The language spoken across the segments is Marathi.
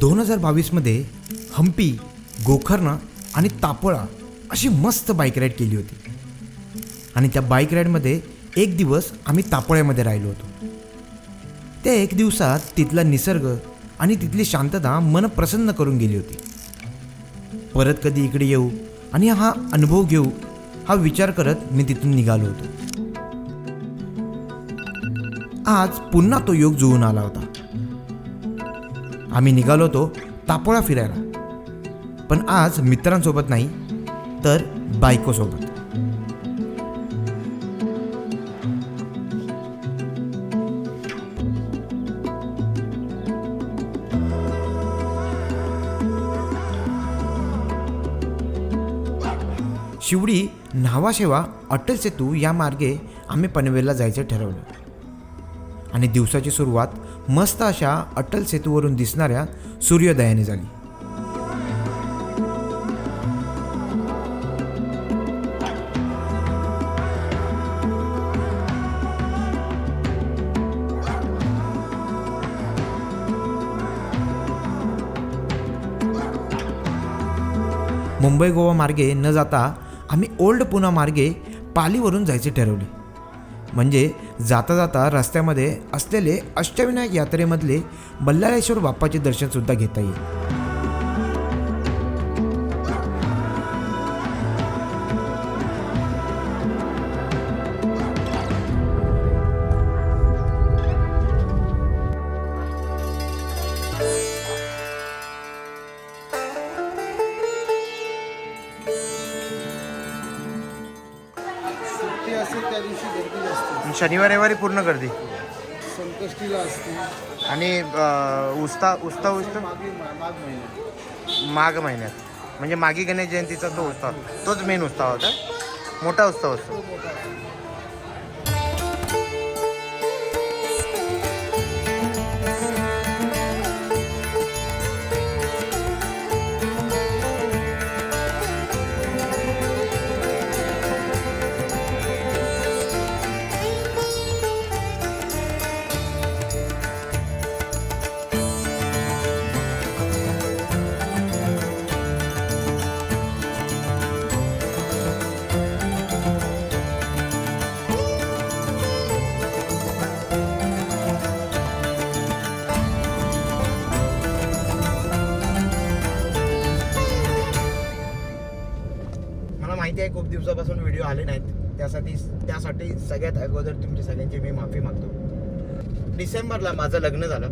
दोन हजार बावीसमध्ये हम्पी गोकर्ण आणि तापोळा अशी मस्त बाईक राईड केली होती. आणि त्या बाईक राईडमध्ये एक दिवस आम्ही तापोळ्यामध्ये राहिलो होतो. त्या एक दिवसात तिथला निसर्ग आणि तिथली शांतता मन प्रसन्न करून गेली होती. परत कधी इकडे येऊ आणि हा अनुभव घेऊ हा विचार करत मी तिथून निघालो होतो. आज पुन्हा तो योग जुळून आला होता. आम्ही निघालो होतो तापोळा फिरायला. पण आज मित्रांसोबत नाही तर बायकोसोबत. शिवडी न्हावाशेवा अटल सेतू या मार्गे आम्ही पनवेलला जायचं ठरवलं. आणि दिवसाची सुरुवात मस्त अशा अटल सेतूवरून दिसणाऱ्या सूर्योदयाने झाली. मुंबई गोवा मार्गे न जाता आम्ही ओल्ड पुणा मार्गे पालीवरून जायचे ठरवले. म्हणजे जाता जाता रस्त्यामध्ये असलेले अष्टविनायक यात्रेमधले बल्लाळेश्वर बाप्पाचे दर्शनसुद्धा घेता येईल. शनिवार रविवारी पूर्ण गर्दी? संकष्टीला असते. आणि उस्ता उस्ता उस्ता? मागे माघ महिन्यात माघ महिन्यात. म्हणजे मागी गणेश जयंतीचा तो उत्सव तोच मेन उत्सव होता? मोठा उत्सव असतो. काही खूप दिवसापासून व्हिडिओ आले नाहीत. त्यासाठी त्यासाठी सगळ्यात अगोदर तुमची सगळ्यांची मी माफी मागतो. डिसेंबरला माझं लग्न झालं.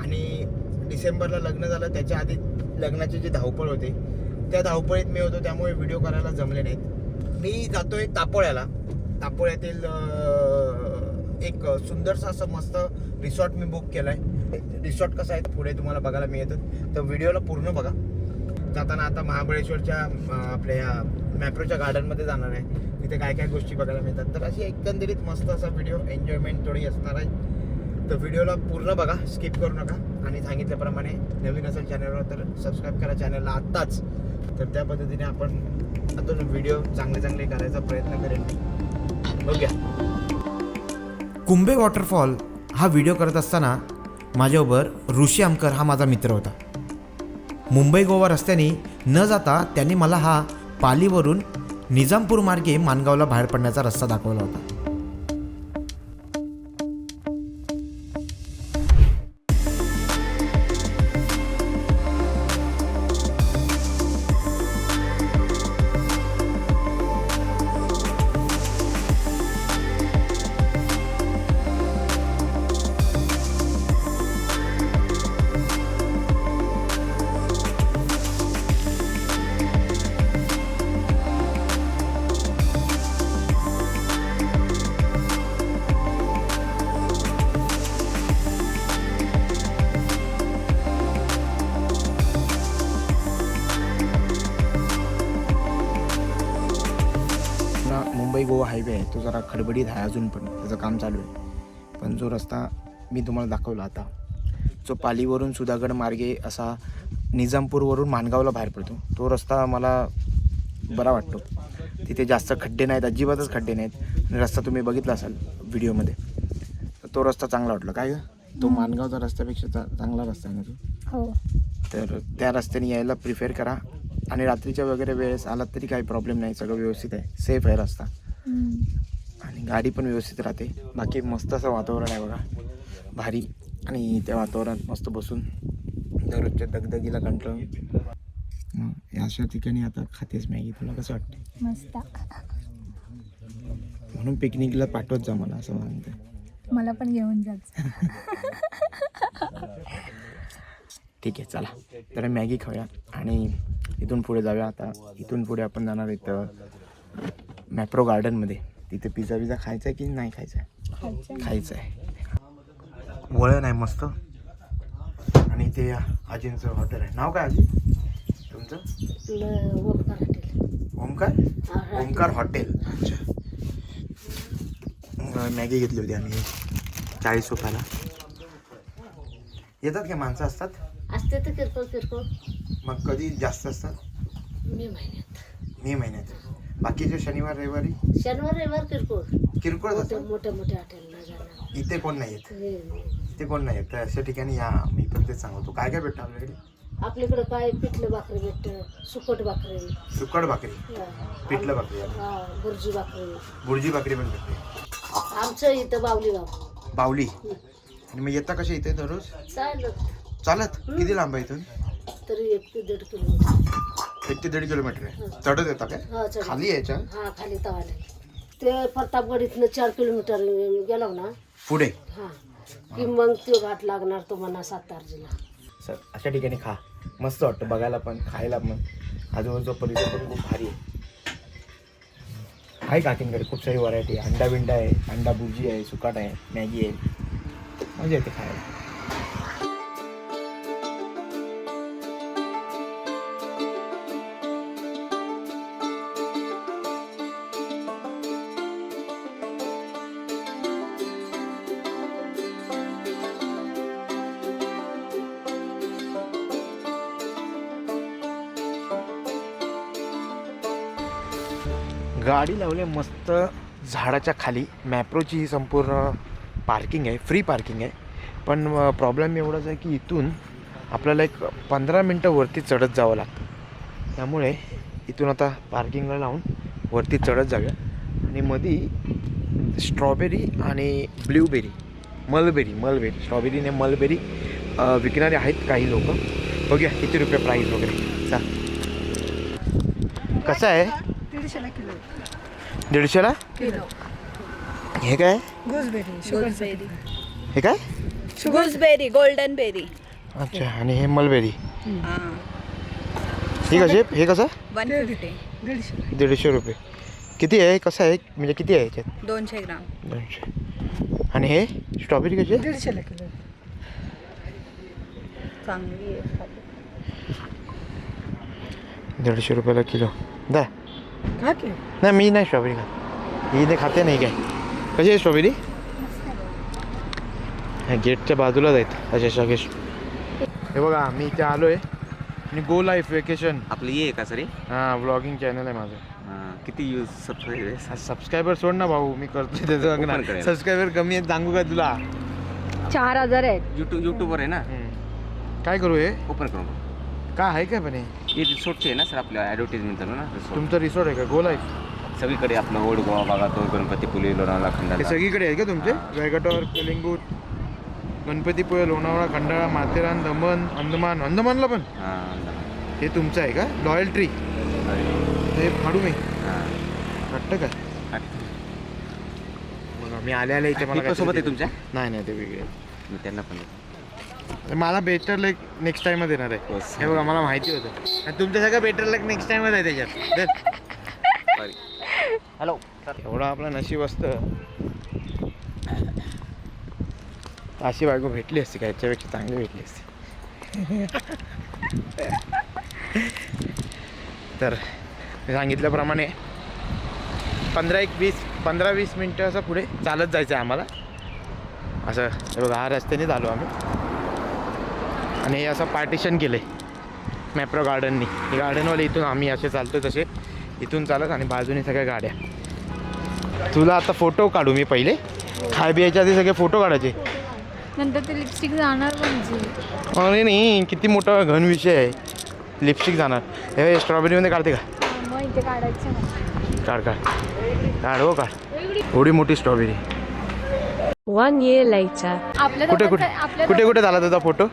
आणि डिसेंबरला लग्न झालं त्याच्या आधी लग्नाची जी धावपळ होती त्या धावपळीत मी होतो त्यामुळे व्हिडिओ करायला जमले नाहीत. मी जातोय तापोळ्याला. तापोळ्यातील एक सुंदरसं असं मस्त रिसॉर्ट मी बुक केला आहे रिसॉर्ट कसं आहे पुढे तुम्हाला बघायला मिळतं. तर व्हिडिओला पूर्ण बघा. जाताना आता महाबळेश्वरच्या आपल्या या मॅप्रोच्या गार्डनमध्ये जाणार आहे. तिथे काय काय गोष्टी बघायला मिळतात. तर अशी एकंदरीत मस्त असा व्हिडिओ एन्जॉयमेंट थोडी असणार आहे. तर व्हिडिओला पूर्ण बघा स्किप करू नका. आणि सांगितल्याप्रमाणे नवीन असेल चॅनलवर तर सबस्क्राईब करा चॅनलला आत्ताच. तर त्या पद्धतीने आपण अजून व्हिडिओ चांगले चांगले करायचा प्रयत्न करेन. बघूया. कुंभे वॉटरफॉल हा व्हिडिओ करत असताना माझ्याबरोबर ऋषी आमकर हा माझा मित्र होता. मुंबई गोवा रस्त्याने न जाता त्यांनी मला हा पालीवरून निजामपूर मार्गे मानगावला बाहेर पडण्याचा रस्ता दाखवला होता. हायवे आहे. तो जरा खडबडीत आहे अजून पण. त्याचं काम चालू आहे. पण जो रस्ता मी तुम्हाला दाखवला आता जो पालीवरून सुधागड मार्गे असा निजामपूरवरून मानगावला बाहेर पडतो तो रस्ता मला बरा वाटतो. तिथे जास्त खड्डे नाहीत अजिबातच खड्डे नाहीत. आणि रस्ता तुम्ही बघितला असाल व्हिडिओमध्ये तो रस्ता चांगला वाटला. काय तो मानगावचा रस्त्यापेक्षा चांगला रस्ता आहे ना तो? हो. तर त्या रस्त्याने यायला प्रिफेअर करा. आणि रात्रीच्या वगैरे वेळेस आलात तरी काही प्रॉब्लेम नाही. सगळं व्यवस्थित आहे. सेफ आहे रस्ता. आणि गाडी पण व्यवस्थित राहते. बाकी मस्त असं वातावरण आहे बघा. भारी. आणि त्या वातावरणात मस्त बसून दररोजच्या दगदगीला कंटाळून अशा ठिकाणी आता खातेच मॅगी. तुला कसं वाटते मस्त. म्हणून पिकनिकला पाठवत जा मला असं म्हणतं. मला पण घेऊन जायचं ठीक आहे चला. तर मॅगी खाऊया. आणि इथून पुढे जाऊया. आता इथून पुढे आपण जाणार इथं मॅप्रो गार्डनमध्ये. तिथे पिझ्झा विझा खायचा आहे की नाही खायचा आहे खायचं आहे वळण आहे मस्त. आणि ते आजींचं हॉटेल आहे. नाव काय आजी? तुमचं? ओमकार हॉटेल ओमकार? ओमकार हॉटेल अच्छा. मॅगी घेतली होती आम्ही. चाळीस रुपयाला. येतात का माणसं? असतात? असते तर किरकोळ किरकोळ मग कधी जास्त असतात? मे महिन्यात. मे महिन्यात. बाकीचे शनिवार रविवारी? शनिवार रविवार किरकोळ. किरकोळ मोठ्या मोठ्या मोठ्या हॉटेलला जाणार. इथे कोण नाही येत हे, इथे कोण नाही येत तर अशा ठिकाणी या मी पण तेच सांगतो. काय काय भेटतं आपल्याकडे आपल्याकडे काय? पिठलं भाकरी भेटतं सुकट भाकरी. सुकट भाकरी. हा, पिठलं भाकरी हा, बुर्जी भाकरी. बुर्जी भाकरी पण भेटते. आमचं इथं बावली गाव. बावली? आणि मग येता कशा इथे दररोज? चालत. चालत? किती लांब आहे इथून? तरी एक ते दीड किलोमीटर. एक ते दीड किलोमीटर आहे. चढत येता काय? हा चढ खाली यायच्या? हा खाली तवाला ते प्रतापगड इथनं चार किलोमीटर गेलो ना? पुढे? हा. की मग तो घाट लागणार तो म्हणा सातारजीला. सर अशा ठिकाणी खा. मस्त वाटतं बघायला पण खायला पण. आजूबाजूचा परिसर पण खूप भारी आहे. आहे काकींकडे खूप सारी व्हरायटी आहे. अंडा बिंडा आहे अंडा भुर्जी आहे सुकाट आहे मॅगी आहे. मजा येते खायला. गाडी लावली मस्त झाडाच्या खाली. मॅप्रोची ही संपूर्ण पार्किंग आहे फ्री पार्किंग आहे. पण प्रॉब्लेम एवढाच आहे की इथून आपल्याला एक पंधरा मिनटं वरती चढत जावं लागतं. त्यामुळे इथून आता पार्किंगला लावून वरती चढत जाऊया. आणि मधी स्ट्रॉबेरी आणि ब्ल्यूबेरी मलबेरी मलबेरी स्ट्रॉबेरीने मलबेरी विकणारे आहेत काही लोक. बघूया किती रुपये प्राईस वगैरे. चा कसं आहे? दीडशेला हे काय? हे काय? Gooseberry golden berry. अच्छा आणि हे मलबेरी. हे. कसे? हे कसं? One fifty. दीडशे. रुपये. किती आहे? कसं आहे? म्हणजे किती आहे याच्यात? दोनशे ग्राम. दोनशे. आणि हे? स्ट्रॉबेरी कशी आहे? दीडशेला किलो. चांगली आहे. दीडशे रुपयाला किलो. दा. खा की। नाही मी नाही स्ट्रॉबेरी खात ही इथे खाते नाही काय? कशी आहे स्ट्रॉबेरी गेटच्या बाजूला जायत अशा सगळे हे बघा मी इथे आलो आहे आणि गो लाईफ वेकेशन आपलं ये का सर हां व्लॉगिंग चॅनल आहे माझं. किती यूज सबस्क्राईब आहे? सबस्क्रायबर सोड ना भाऊ मी करतोय त्याचं. सबस्क्रायबर कमी आहेत सांगू का तुला? चार हजार आहेत. यूट्यूब यूट्यूबवर आहे ना. काय करू हे? ओपन करून काय आहे काय पण हे? रिसोर्टचे आहे ना सर आपल्या ॲडव्हर्टिजमेंट चालू ना. तुमचं रिसॉर्ट आहे का? गो लाईफ सगळीकडे आपलं ओल्ड गोवा बागातो गणपतीपुळे लोणावळा हे खंडाळा सगळीकडे आहे का तुमचे? वेगटॉर कलिंगूट गणपतीपुळे लोणावळा खंडाळा माथेरान दमण अंदमान अंदमानला पण? हां हे तुमचं आहे का? लॉयल ट्री हे फाडू मी. हां. वाटतं का बघा मी आले आले इथे मला सोबत आहे तुमच्या? नाही नाही ते वेगळे. मी त्यांना पण देतो. मला बेटर लाईक नेक्स्ट टाइमच येणार आहे. हो, sir. हे बघा मला माहिती होतं. आणि तुमच्या सगळं बेटर लाईक नेक्स्ट टाइमच आहे त्याच्यात. हॅलो एवढं आपलं नशीब असतं. अशी बायको भेटली असती का? याच्यापेक्षा चांगली भेटली असती. तर मी सांगितल्याप्रमाणे पंधरा एक वीस पंधरा वीस मिनटं असं पुढे चालत जायचं आहे आम्हाला. असं हे बघा हा रस्त्यानेच आलो आम्ही. आणि हे असं पार्टिशन केलं आहे मॅप्रो गार्डननी हे गार्डनवाले इथून आम्ही असे चालतो तसे. इथून चालत आणि बाजूने सगळ्या गाड्या. तुला आता फोटो काढू मी पहिले. खाय बियाच्या आधी सगळे फोटो काढायचे. नंतर ते लिपस्टिक जाणार म्हणजे. अरे नाही किती मोठा घन विषय आहे. लिपस्टिक जाणार. हे स्ट्रॉबेरीमध्ये काढते का? हा, काढायचं. काढ काढ. काढ हो काढ. एवढी मोठी स्ट्रॉबेरी year later. आपल्या कुठे कुठे? कुठे कुठे झाला तुझा फोटो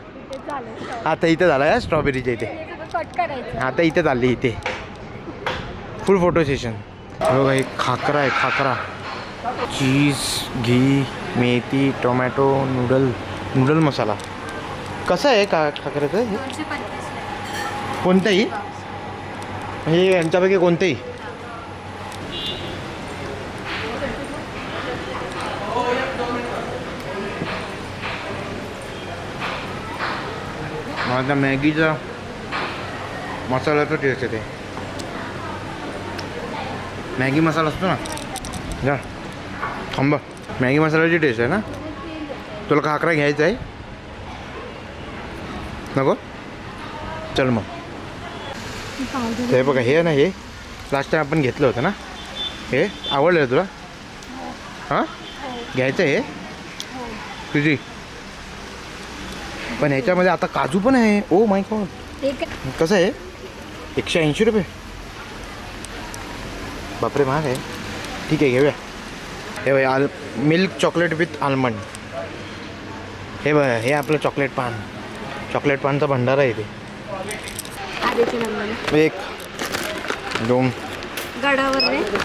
आता इथे झाला या स्ट्रॉबेरीच्या इथे. आता इथे चालली इथे. फुल फोटो सेशन बघा एक खाकरा आहे खाकरा. चीज घी मेथी टोमॅटो नूडल नूडल मसाला. कसं आहे का हे? पंचवीस. कोणतंही? हे यांच्यापैकी कोणतेही? माझा मॅगीचा मसाल्याचा टेस्ट येते. मॅगी मसाला असतो ना? जा. थांबा मॅगी मसाल्याची टेस्ट आहे ना? तुला खाकरा घ्यायचा आहे? नको? चल मग. हे बघा हे ना हे. लास्ट टाइम आपण घेतलं होतं ना? हे आवडलं तुला? हां? घ्यायचं आहे हे. तुझी? पण ह्याच्यामध्ये आता काजू पण आहे. Oh my god. एक कसं आहे? एकशे ऐंशी रुपये. बापरे महाग आहे. ठीक आहे घेऊया. हे बघ आल मिल्क चॉकलेट विथ आल्मंड हे बघ हे आपलं चॉकलेट पान चॉकलेट पानचा भंडारा आहे नंबर एक दोन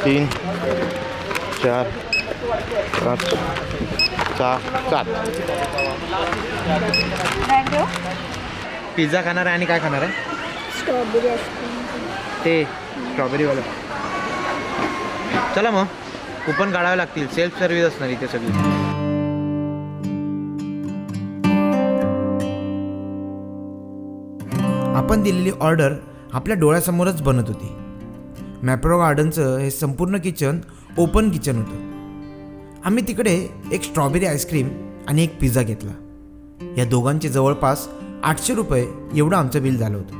तीन चार पाच सहा सात पिझ्झा खाणार आहे आणि काय खाणार आहे? स्ट्रॉबेरी ते स्ट्रॉबेरीवालं चला मग. कुपन काढावे लागतील. सेल्फ सर्व्हिस असणार इथे सगळी. आपण दिलेली ऑर्डर आपल्या डोळ्यासमोरच बनत होती. मॅप्रो गार्डनचं हे संपूर्ण किचन ओपन किचन होतं. आम्ही तिकडे एक स्ट्रॉबेरी आईस्क्रीम आणि एक पिझ्झा घेतला. या दोघांचे जवळपास आठशे रुपये एवढं आमचं बिल झालं होतं.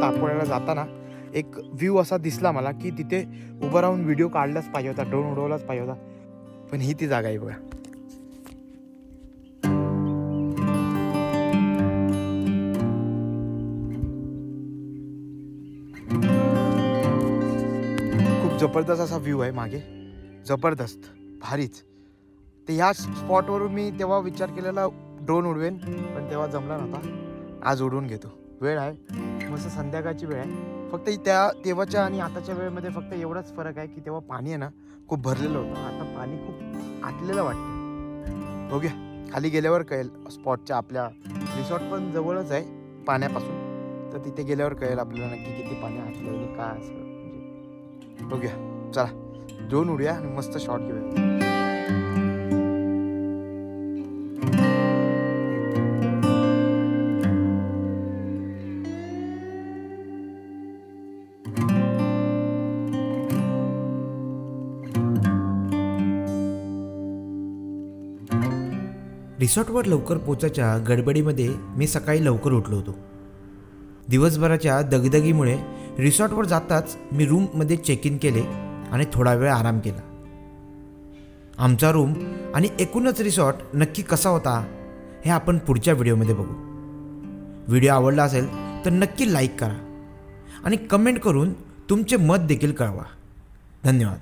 तापोळ्याला जाताना एक व्ह्यू असा दिसला मला की तिथे उभं राहून व्हिडिओ काढलाच पाहिजे होता ड्रोन उडवलाच पाहिजे होता. पण ही ती जागा आहे बघा. खूप जबरदस्त असा व्ह्यू आहे मागे. जबरदस्त भारीच. ते ह्या स्पॉटवरून मी तेव्हा विचार केलेला ड्रोन उडवेन पण तेव्हा जमला नव्हता. आज उडवून घेतो. वेळ आहे. मस्त संध्याकाळची वेळ आहे. फक्त त्या तेव्हाच्या आणि आताच्या वेळेमध्ये फक्त एवढाच फरक आहे की तेव्हा पाणी आहे ना खूप भरलेलं होतं. आता पाणी खूप आटलेलं वाटतं बघूया हो खाली गेल्यावर कळेल. स्पॉटच्या आपल्या रिसॉर्ट पण जवळच आहे पाण्यापासून. तर तिथे गेल्यावर कळेल आपल्याला नक्की किती पाणी आटलं काय असं. म्हणजे हो बघूया चला. दोन उडूया आणि मस्त शॉट घेऊया. रिसॉर्टवर लवकर पोचायच्या गडबडीमध्ये मी सकाळी लवकर उठलो होतो. दिवसभराच्या दगदगीमुळे रिसॉर्टवर जाताच मी रूममध्ये चेक इन केले आणि थोडा वेळ आराम केला. आमचा रूम आणि एकूणच रिसॉर्ट नक्की कसा होता हे आपण पुढच्या व्हिडिओमध्ये बघू. व्हिडिओ आवडला असेल तर नक्की लाईक करा आणि कमेंट करून तुमचे मत देखील कळवा. धन्यवाद.